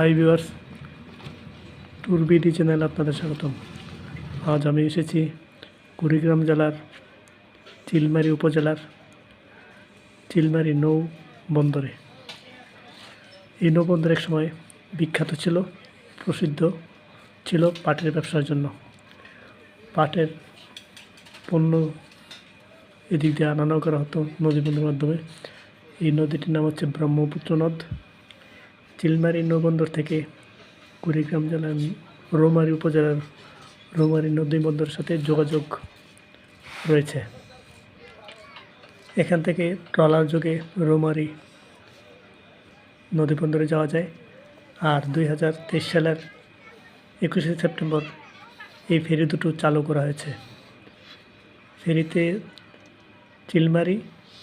Hi viewers tour BD channel আপনাদের স্বাগতম। আজ আমি এসেছি কুড়িগ্রাম জেলার চিলমারি উপজেলার চিলমারি নৌ বন্দরে। এই নৌ বন্দর এক সময় বিখ্যাত ছিল, প্রসিদ্ধ ছিল পাটের ব্যবসার জন্য। পাটের পণ্য এদিক দিয়ে আনানো করা হতো নদীবন্ধের মাধ্যমে। এই নদীটির নাম হচ্ছে ব্রহ্মপুত্র নদ। চিলমারি নৌবন্দর থেকে কুড়িগ্রাম জেলার রৌমারী উপজেলার রৌমারী নদী বন্দরের সাথে যোগাযোগ রয়েছে। এখান থেকে ট্রলার যোগে রৌমারী নদী বন্দরে যাওয়া যায়। আর দুই হাজার তেইশ সালের একুশে সেপ্টেম্বর এই ফেরি দুটো চালু করা হয়েছে। ফেরিতে চিলমারি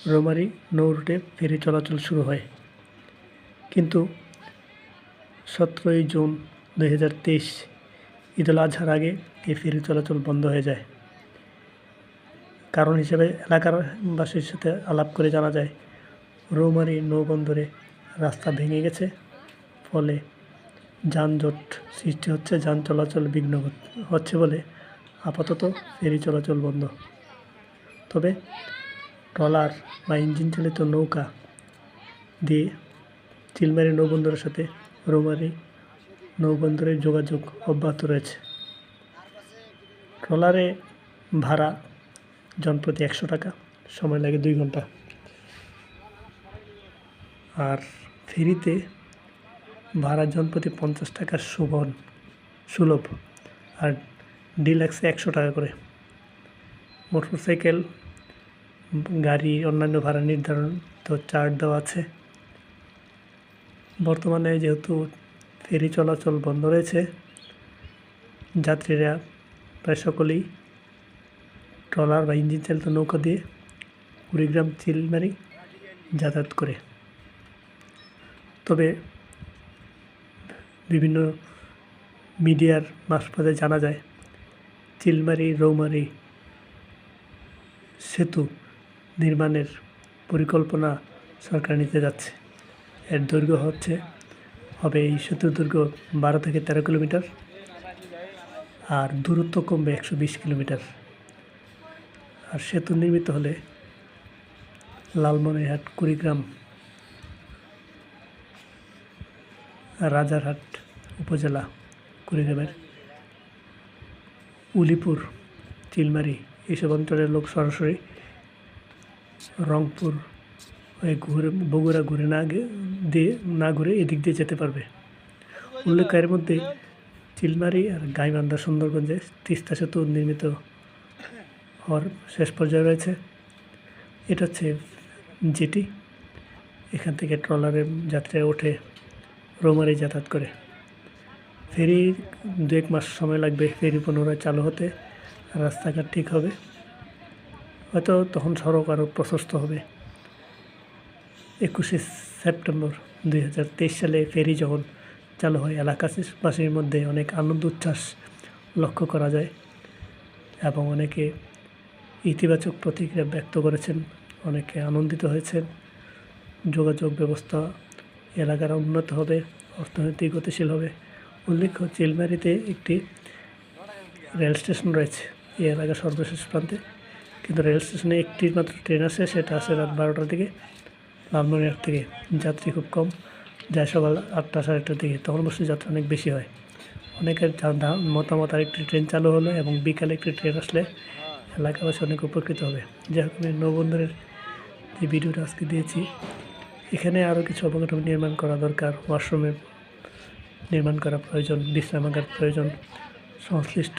রোমারি নৌ রুটে ফেরি চলাচল শুরু হয়। কিন্তু সতেরোই জুন দুই হাজার তেইশ, ঈদুল আজহার আগে এই ফেরি চলাচল বন্ধ হয়ে যায়। কারণ হিসেবে এলাকার বাসীর সাথে আলাপ করে জানা যায়, রৌমারী নৌবন্দরে রাস্তা ভেঙে গেছে। ফলে যানজট সৃষ্টি হচ্ছে, যান চলাচল বিঘ্ন হচ্ছে বলে আপাতত ফেরি চলাচল বন্ধ। তবে ট্রলার বা ইঞ্জিন চালিত নৌকা দিয়ে চিলমারি নৌবন্দরের সাথে রৌমারি নৌবন্দরের যোগাযোগ অব্যাহত রয়েছে। ট্রলারে ভাড়া জনপ্রতি একশো টাকা, সময় লাগে দুই ঘণ্টা আর ফেরিতে ভাড়া জনপ্রতি পঞ্চাশ টাকা সুবন সুলভ আর ডিলাক্সে একশো টাকা করে। মোটরসাইকেল, গাড়ি, অন্যান্য ভাড়া নির্ধারণ তো চার্ট দেওয়া আছে। বর্তমানে যেহেতু ফেরি চলাচল বন্ধ রয়েছে, যাত্রীরা প্রায় সকলেই ট্রলার বা ইঞ্জিন চালিত নৌকা দিয়ে কুড়িগ্রাম চিলমারি যাতায়াত করে। তবে বিভিন্ন মিডিয়ার মারফতে জানা যায়, চিলমারি রৌমারি সেতু নির্মাণের পরিকল্পনা সরকার নিতে যাচ্ছে। এর দৈর্ঘ্য হচ্ছে, হবে এই সেতুর দৈর্ঘ্য বারো থেকে তেরো কিলোমিটার আর দূরত্ব কমবে একশো বিশ কিলোমিটার। আর সেতু নির্মিত হলে লালমনিরহাট, কুড়িগ্রাম, রাজারহাট উপজেলা, কুড়িগ্রামের উলিপুর, চিলমারি এইসব অঞ্চলের লোক সরাসরি রংপুর ঘুরে, বগুড়া, ঘুরে না দিয়ে, না ঘুরে এদিক দিয়ে যেতে পারবে। উল্লেখ্য এর মধ্যে চিলমারি আর গাইবান্ধা সুন্দরগঞ্জে তিস্তা সেতু নির্মিত হওয়ার শেষ পর্যায়ে রয়েছে। এটা হচ্ছে জেটি। এখান থেকে ট্রলারে যাত্রীরা ওঠে, রোমারি যাতায়াত করে। ফেরি দু এক মাস সময় লাগবে ফেরি পুনরায় চালু হতে। রাস্তাঘাট ঠিক হবে। হয়তো তখন সড়ক আরও প্রশস্ত হবে। একুশে সেপ্টেম্বর দুই হাজার তেইশ সালে ফেরি যখন চালু হয় এলাকাবাসীর মধ্যে অনেক আনন্দ, উচ্ছ্বাস লক্ষ্য করা যায় এবং অনেকে ইতিবাচক প্রতিক্রিয়া ব্যক্ত করেছেন, অনেকে আনন্দিত হয়েছেন। যোগাযোগ ব্যবস্থা এলাকার উন্নত হবে, অর্থনৈতিক গতিশীল হবে। উল্লেখ্য, চিলমারিতে একটি রেল স্টেশন রয়েছে, এই এলাকার সর্বশেষ প্রান্তে। কিন্তু রেল স্টেশনে একটি মাত্র ট্রেন আসে সেটা আসে রাত বারোটার দিকে। লালমনিরহাট থেকে যাত্রী খুব কম। যায় সকাল আটটা সাড়ে আটটার দিকে, তখন অবশ্য যাত্রা অনেক বেশি হয়। অনেকের মতামত আরেকটি ট্রেন চালু হলো এবং বিকালে একটি ট্রেন আসলে এলাকাবাসী অনেক উপকৃত হবে। যাই হোক, আমি নৌবন্দরের যে ভিডিওটা আজকে দিয়েছি, এখানে আরও কিছু অবকাঠামো নির্মাণ করা দরকার। ওয়াশরুমের নির্মাণ করা প্রয়োজন বিশ্রামাগার প্রয়োজন, সংশ্লিষ্ট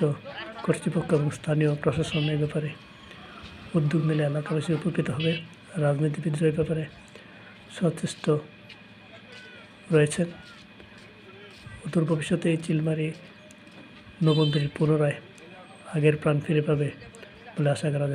কর্তৃপক্ষ এবং স্থানীয় প্রশাসন এই ব্যাপারে উদ্যোগ নিলে এলাকাবাসী উপকৃত হবে। রাজনীতিবিদরা এই ব্যাপারে সচেষ্ট রয়েছেন। অদূর ভবিষ্যতে এই চিলমারি নবন্দির পুনরায় আগের প্রাণ ফিরে পাবে বলে আশা করা যায়।